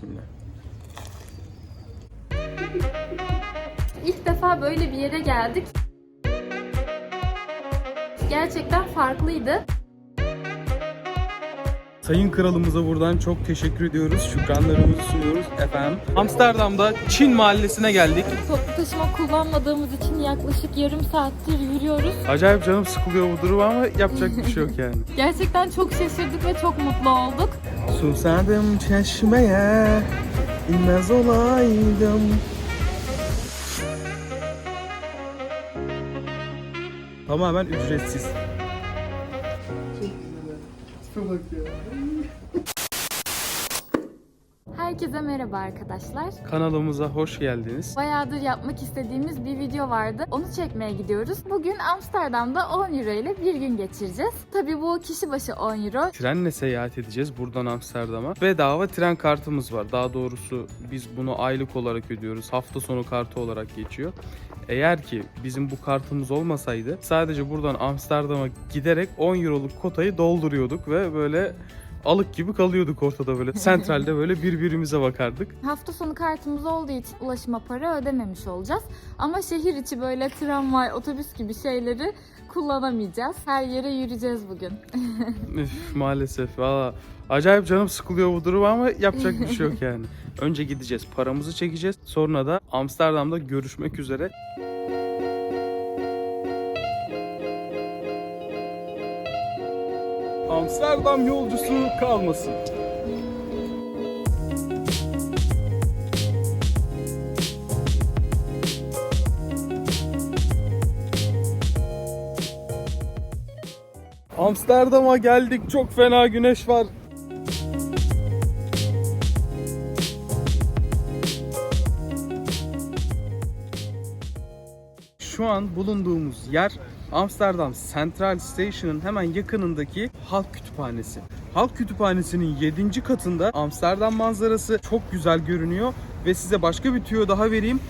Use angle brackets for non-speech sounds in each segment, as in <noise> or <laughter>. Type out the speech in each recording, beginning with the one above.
Bismillah. İlk defa böyle bir yere geldik. Gerçekten farklıydı. Sayın kralımıza buradan çok teşekkür ediyoruz. Şükranlarımızı sunuyoruz efendim. Amsterdam'da Çin mahallesine geldik. Toplu taşıma kullanmadığımız için yaklaşık yarım saattir yürüyoruz. Acayip canım sıkılıyor bu durum ama yapacak bir şey yok yani. <laughs> Gerçekten çok şaşırdık ve çok mutlu olduk. Susadım çeşmeye inmez olaydım. Tamamen ücretsiz. Herkese merhaba arkadaşlar. Kanalımıza hoş geldiniz. Bayağıdır yapmak istediğimiz bir video vardı. Onu çekmeye gidiyoruz. Bugün Amsterdam'da 10 euro ile bir gün geçireceğiz. Tabii bu kişi başı 10 euro. Trenle seyahat edeceğiz buradan Amsterdam'a. Bedava tren kartımız var. Daha doğrusu biz bunu aylık olarak ödüyoruz. Hafta sonu kartı olarak geçiyor. Eğer ki bizim bu kartımız olmasaydı sadece buradan Amsterdam'a giderek 10 euroluk kotayı dolduruyorduk ve böyle alık gibi kalıyorduk ortada böyle. Sentralde böyle birbirimize bakardık. Hafta sonu kartımız olduğu için ulaşıma para ödememiş olacağız. Ama şehir içi böyle tramvay, otobüs gibi şeyleri kullanamayacağız. Her yere yürüyeceğiz bugün. <laughs> Üf, maalesef valla acayip canım sıkılıyor bu durum ama yapacak bir şey yok yani. <laughs> Önce gideceğiz paramızı çekeceğiz sonra da Amsterdam'da görüşmek üzere. Amsterdam yolcusu kalmasın. Amsterdam'a geldik. Çok fena güneş var. Şu an bulunduğumuz yer Amsterdam Central Station'ın hemen yakınındaki Halk Kütüphanesi. Halk Kütüphanesi'nin 7. katında Amsterdam manzarası çok güzel görünüyor ve size başka bir tüyo daha vereyim.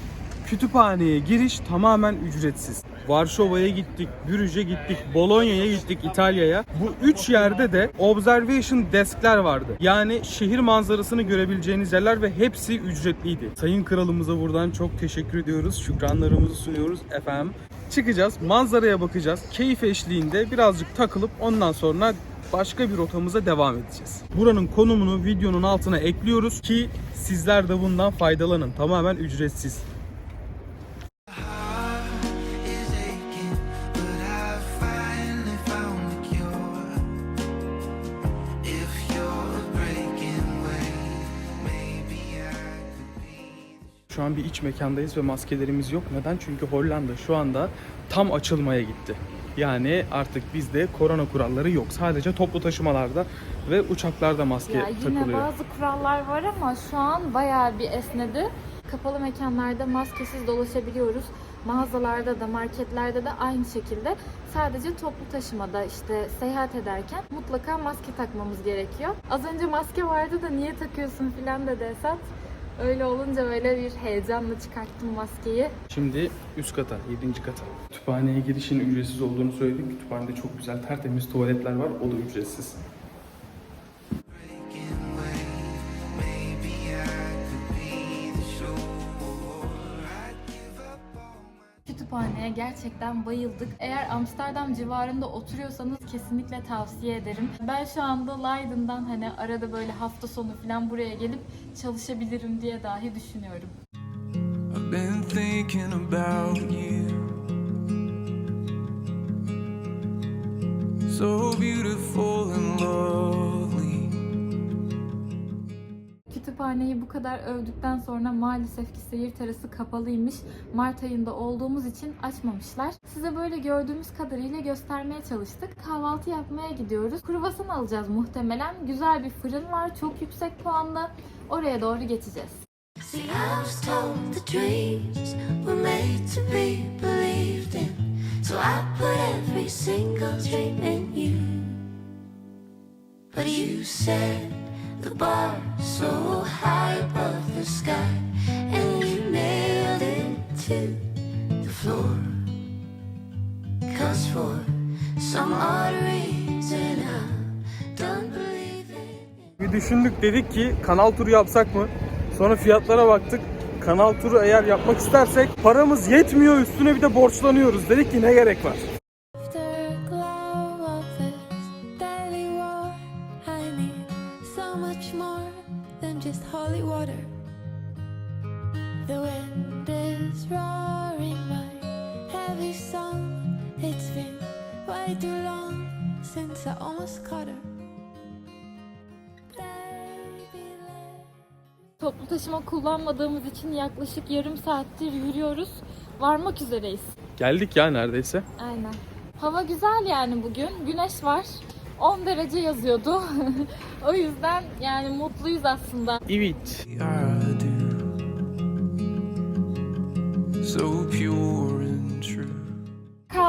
Kütüphaneye giriş tamamen ücretsiz. Varşova'ya gittik, Brüj'e gittik, Bolonya'ya gittik, İtalya'ya. Bu üç yerde de observation deskler vardı. Yani şehir manzarasını görebileceğiniz yerler ve hepsi ücretliydi. Sayın kralımıza buradan çok teşekkür ediyoruz. Şükranlarımızı sunuyoruz efendim. Çıkacağız, manzaraya bakacağız. Keyif eşliğinde birazcık takılıp ondan sonra başka bir rotamıza devam edeceğiz. Buranın konumunu videonun altına ekliyoruz ki sizler de bundan faydalanın. Tamamen ücretsiz. Şu an bir iç mekandayız ve maskelerimiz yok. Neden? Çünkü Hollanda şu anda tam açılmaya gitti. Yani artık bizde korona kuralları yok. Sadece toplu taşımalarda ve uçaklarda maske Ya yine takılıyor. bazı kurallar var ama şu an bayağı bir esnedi. Kapalı mekanlarda maskesiz dolaşabiliyoruz. Mağazalarda da marketlerde de aynı şekilde. Sadece toplu taşımada işte seyahat ederken mutlaka maske takmamız gerekiyor. Az önce maske vardı da niye takıyorsun filan dedi Esat. Öyle olunca böyle bir heyecanla çıkarttım maskeyi. Şimdi üst kata, 7. kata. Kütüphaneye girişin ücretsiz olduğunu söyledik. Kütüphanede çok güzel tertemiz tuvaletler var. O da ücretsiz. Gerçekten bayıldık. Eğer Amsterdam civarında oturuyorsanız kesinlikle tavsiye ederim. Ben şu anda Leiden'dan hani arada böyle hafta sonu falan buraya gelip çalışabilirim diye dahi düşünüyorum. I've been. So beautiful Kütüphaneyi bu kadar övdükten sonra maalesef ki seyir terası kapalıymış. Mart ayında olduğumuz için açmamışlar. Size böyle gördüğümüz kadarıyla göstermeye çalıştık. Kahvaltı yapmaya gidiyoruz. Kruvasan alacağız muhtemelen. Güzel bir fırın var. Çok yüksek puanla. Oraya doğru geçeceğiz. So I put every single dream in you. But you said the bar so high above the sky, and you nailed it to the floor. Cause for some odd reason, I don't believe it. bir düşündük dedik ki kanal turu yapsak mı? Sonra fiyatlara baktık. Kanal turu eğer yapmak istersek paramız yetmiyor üstüne bir de borçlanıyoruz. Dedik ki ne gerek var? Kullanmadığımız için yaklaşık yarım saattir yürüyoruz. Varmak üzereyiz. Geldik ya neredeyse. Aynen. Hava güzel yani bugün. Güneş var. 10 derece yazıyordu. <laughs> o yüzden yani mutluyuz aslında. Evet. So pure.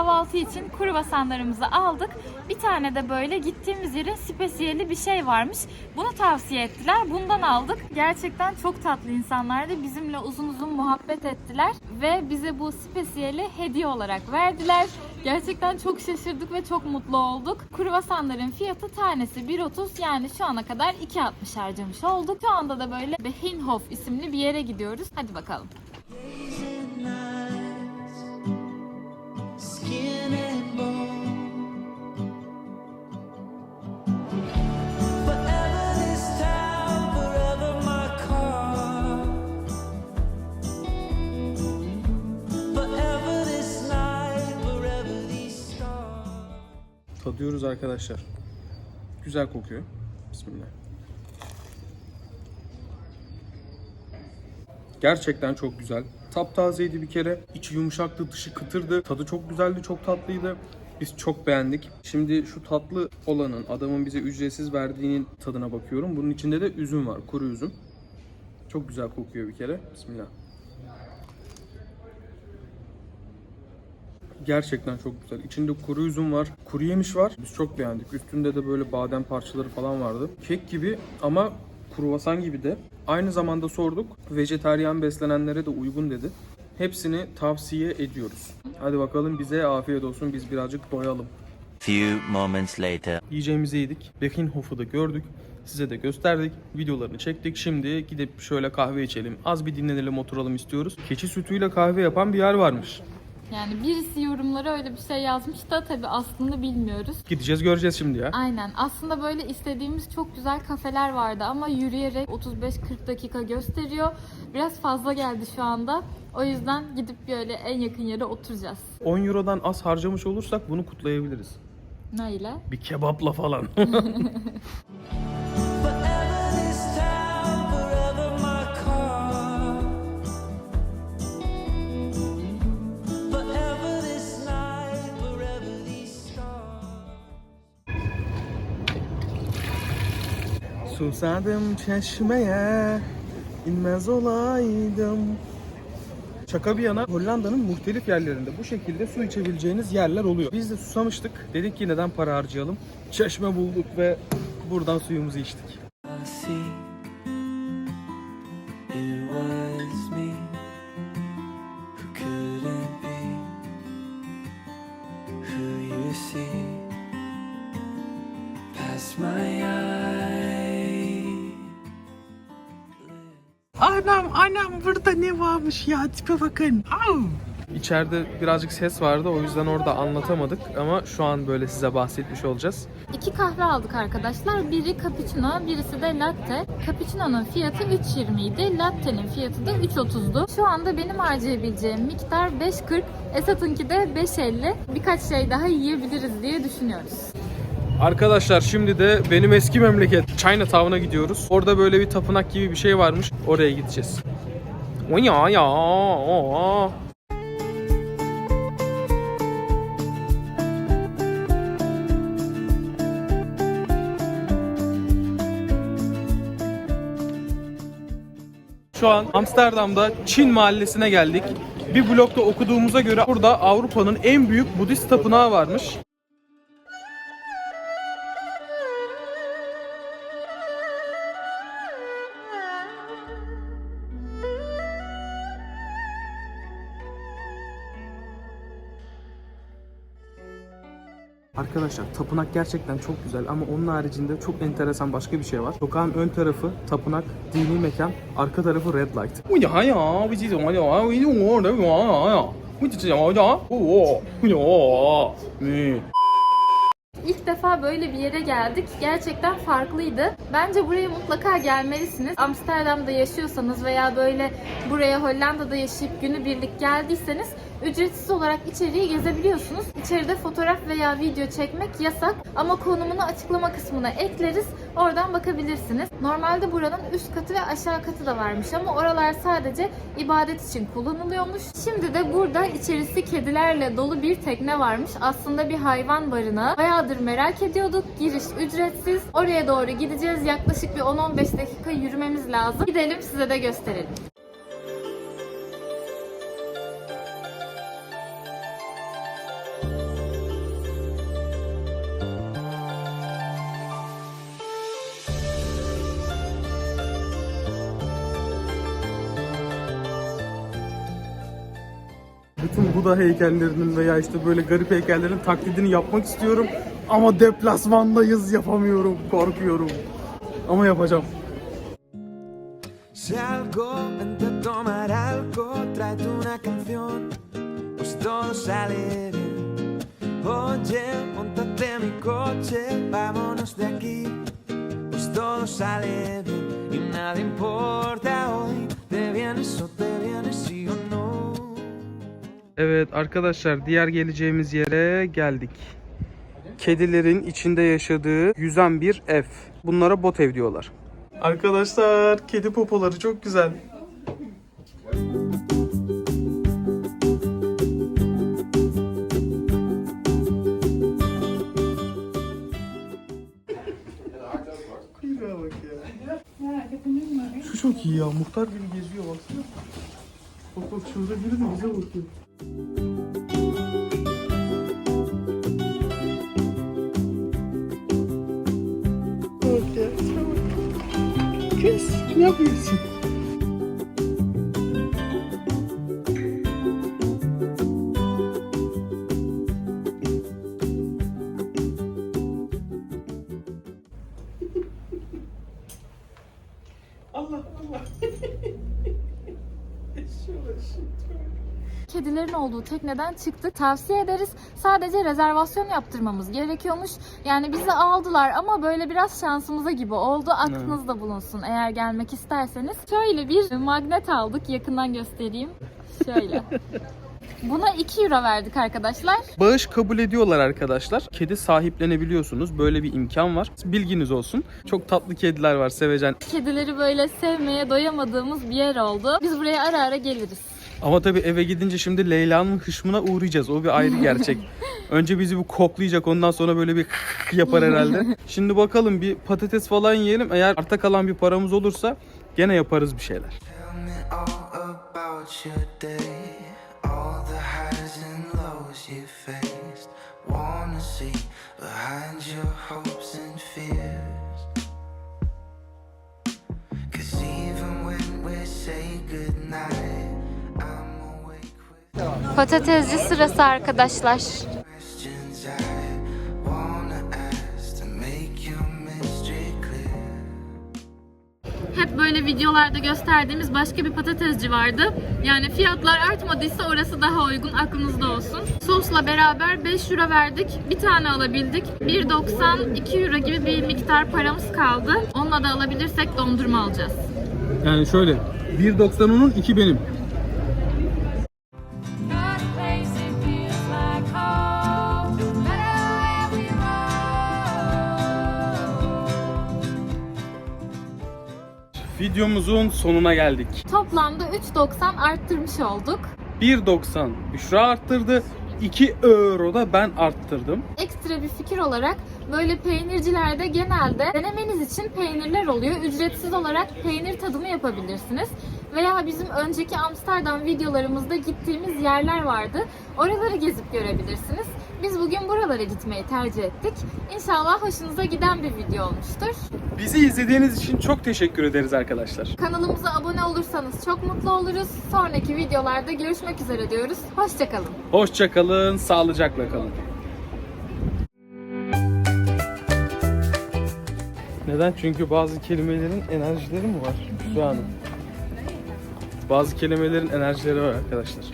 Kahvaltı için kruvasanlarımızı aldık. Bir tane de böyle gittiğimiz yerin spesiyeli bir şey varmış. Bunu tavsiye ettiler. Bundan aldık. Gerçekten çok tatlı insanlardı. Bizimle uzun uzun muhabbet ettiler. Ve bize bu spesiyeli hediye olarak verdiler. Gerçekten çok şaşırdık ve çok mutlu olduk. Kruvasanların fiyatı tanesi 1.30 yani şu ana kadar 2.60 harcamış olduk. Şu anda da böyle Behinhof isimli bir yere gidiyoruz. Hadi bakalım. Tadıyoruz arkadaşlar. Güzel kokuyor. Bismillah. Gerçekten çok güzel. Taptazeydi bir kere. İçi yumuşaktı, dışı kıtırdı. Tadı çok güzeldi, çok tatlıydı. Biz çok beğendik. Şimdi şu tatlı olanın, adamın bize ücretsiz verdiğinin tadına bakıyorum. Bunun içinde de üzüm var, kuru üzüm. Çok güzel kokuyor bir kere. Bismillah. Gerçekten çok güzel. İçinde kuru üzüm var, kuru yemiş var. Biz çok beğendik. Üstünde de böyle badem parçaları falan vardı. Kek gibi ama kruvasan gibi de. Aynı zamanda sorduk. Vejetaryen beslenenlere de uygun dedi. Hepsini tavsiye ediyoruz. Hadi bakalım bize afiyet olsun. Biz birazcık doyalım. Few moments later. Yiyeceğimizi yedik. Bekinhof'u da gördük. Size de gösterdik. Videolarını çektik. Şimdi gidip şöyle kahve içelim. Az bir dinlenelim oturalım istiyoruz. Keçi sütüyle kahve yapan bir yer varmış. Yani birisi yorumlara öyle bir şey yazmış da tabii aslında bilmiyoruz. Gideceğiz göreceğiz şimdi ya. Aynen. Aslında böyle istediğimiz çok güzel kafeler vardı ama yürüyerek 35-40 dakika gösteriyor. Biraz fazla geldi şu anda. O yüzden gidip böyle en yakın yere oturacağız. 10 Euro'dan az harcamış olursak bunu kutlayabiliriz. Ne ile? Bir kebapla falan. <laughs> Susadım çeşmeye, inmez olaydım. Şaka bir yana Hollanda'nın muhtelif yerlerinde bu şekilde su içebileceğiniz yerler oluyor. Biz de susamıştık. Dedik ki neden para harcayalım? Çeşme bulduk ve buradan suyumuzu içtik. See it was me Anam anam burada ne varmış ya tipe bakın. İçeride birazcık ses vardı o yüzden orada anlatamadık ama şu an böyle size bahsetmiş olacağız. İki kahve aldık arkadaşlar. Biri cappuccino, birisi de latte. Cappuccino'nun fiyatı 3.20 idi. Latte'nin fiyatı da 3.30'du. Şu anda benim harcayabileceğim miktar 5.40. Esat'ınki de 5.50. Birkaç şey daha yiyebiliriz diye düşünüyoruz. Arkadaşlar şimdi de benim eski memleket Chinatown'a gidiyoruz. Orada böyle bir tapınak gibi bir şey varmış. Oraya gideceğiz. O ya ya. o. Şu an Amsterdam'da Çin mahallesine geldik. Bir blogda okuduğumuza göre burada Avrupa'nın en büyük Budist tapınağı varmış. Arkadaşlar tapınak gerçekten çok güzel ama onun haricinde çok enteresan başka bir şey var. Sokağın ön tarafı tapınak, dini mekan, arka tarafı red light. İlk defa böyle bir yere geldik. Gerçekten farklıydı. Bence buraya mutlaka gelmelisiniz. Amsterdam'da yaşıyorsanız veya böyle buraya Hollanda'da yaşayıp günübirlik geldiyseniz ücretsiz olarak içeriği gezebiliyorsunuz. İçeride fotoğraf veya video çekmek yasak ama konumunu açıklama kısmına ekleriz. Oradan bakabilirsiniz. Normalde buranın üst katı ve aşağı katı da varmış ama oralar sadece ibadet için kullanılıyormuş. Şimdi de burada içerisi kedilerle dolu bir tekne varmış. Aslında bir hayvan barınağı. Bayağıdır merak ediyorduk. Giriş ücretsiz. Oraya doğru gideceğiz. Yaklaşık bir 10-15 dakika yürümemiz lazım. Gidelim size de gösterelim. Bütün Buda heykellerinin veya işte böyle garip heykellerin taklidini yapmak istiyorum. Ama deplasmandayız yapamıyorum. Korkuyorum. Ama yapacağım. Si algo vente tomar algo, tráete una canción, pues todo sale bien. Oye, montate mi coche, vámonos de aquí, pues todo sale bien. Y nada importa hoy, te vienes o te Evet arkadaşlar diğer geleceğimiz yere geldik. Kedilerin içinde yaşadığı yüzen bir ev. Bunlara bot ev diyorlar. Arkadaşlar kedi popoları çok güzel. Şu çok iyi ya. Muhtar gibi geziyor baksana. Bak bak şurada biri de bize bakıyor. Kız ne yapıyorsun? Allah Allah. <laughs> Kedilerin olduğu tekneden çıktık. Tavsiye ederiz. Sadece rezervasyon yaptırmamız gerekiyormuş. Yani bizi aldılar ama böyle biraz şansımıza gibi oldu. Aklınızda bulunsun eğer gelmek isterseniz. Şöyle bir magnet aldık. Yakından göstereyim. Şöyle. <laughs> Buna 2 euro verdik arkadaşlar. Bağış kabul ediyorlar arkadaşlar. Kedi sahiplenebiliyorsunuz. Böyle bir imkan var. Bilginiz olsun. Çok tatlı kediler var sevecen. Kedileri böyle sevmeye doyamadığımız bir yer oldu. Biz buraya ara ara geliriz. Ama tabii eve gidince şimdi Leyla'nın hışmına uğrayacağız. O bir ayrı gerçek. <laughs> Önce bizi bir koklayacak ondan sonra böyle bir <laughs> yapar herhalde. Şimdi bakalım bir patates falan yiyelim. Eğer arta kalan bir paramız olursa gene yaparız bir şeyler. Wanna see behind your hopes Patatesci sırası arkadaşlar. Hep böyle videolarda gösterdiğimiz başka bir patatesci vardı. Yani fiyatlar artmadıysa orası daha uygun aklınızda olsun. Sosla beraber 5 euro verdik. Bir tane alabildik. 1.90 2 euro gibi bir miktar paramız kaldı. Onunla da alabilirsek dondurma alacağız. Yani şöyle 1.90 onun 2 benim. Videomuzun sonuna geldik. Toplamda 3.90 arttırmış olduk. 1.90 Büşra arttırdı. 2 euro da ben arttırdım. Ekstra bir fikir olarak böyle peynircilerde genelde denemeniz için peynirler oluyor. Ücretsiz olarak peynir tadımı yapabilirsiniz. Veya bizim önceki Amsterdam videolarımızda gittiğimiz yerler vardı. Oraları gezip görebilirsiniz. Biz bugün buralara gitmeyi tercih ettik. İnşallah hoşunuza giden bir video olmuştur. Bizi izlediğiniz için çok teşekkür ederiz arkadaşlar. Kanalımıza abone olursanız çok mutlu oluruz. Sonraki videolarda görüşmek üzere diyoruz. Hoşçakalın. Hoşçakalın, sağlıcakla kalın. Neden? Çünkü bazı kelimelerin enerjileri mi var Şu an? Bazı kelimelerin enerjileri var arkadaşlar.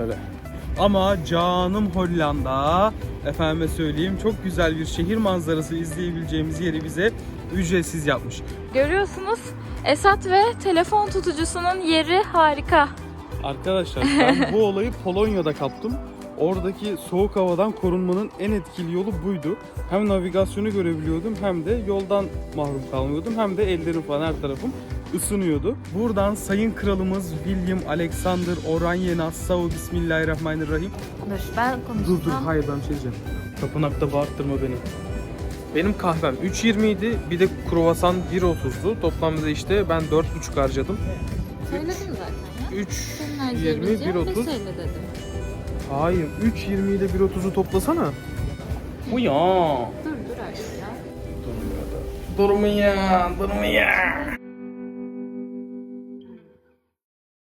Öyle. Ama canım Hollanda, efendime söyleyeyim çok güzel bir şehir manzarası izleyebileceğimiz yeri bize ücretsiz yapmış. Görüyorsunuz Esat ve telefon tutucusunun yeri harika. Arkadaşlar ben <laughs> bu olayı Polonya'da kaptım. Oradaki soğuk havadan korunmanın en etkili yolu buydu. Hem navigasyonu görebiliyordum hem de yoldan mahrum kalmıyordum. Hem de ellerim falan her tarafım ısınıyordu. Buradan Sayın Kralımız William Alexander Oranje Nassau Bismillahirrahmanirrahim. Dur ben konuşacağım. Dur dur hayır ben bir şey diyeceğim. Tapınakta bağırttırma beni. Benim kahvem 3.20 idi. Bir de kruvasan 1.30'du. Toplamda işte ben 4.5 harcadım. Söyledim zaten ya. 3 Senin 20 harcayabileceğin 1.30 beş elle dedim. Hayır 3.20 ile 1.30'u toplasana. Bu ya. Dur dur artık ya. Durmuyor, durmuyor.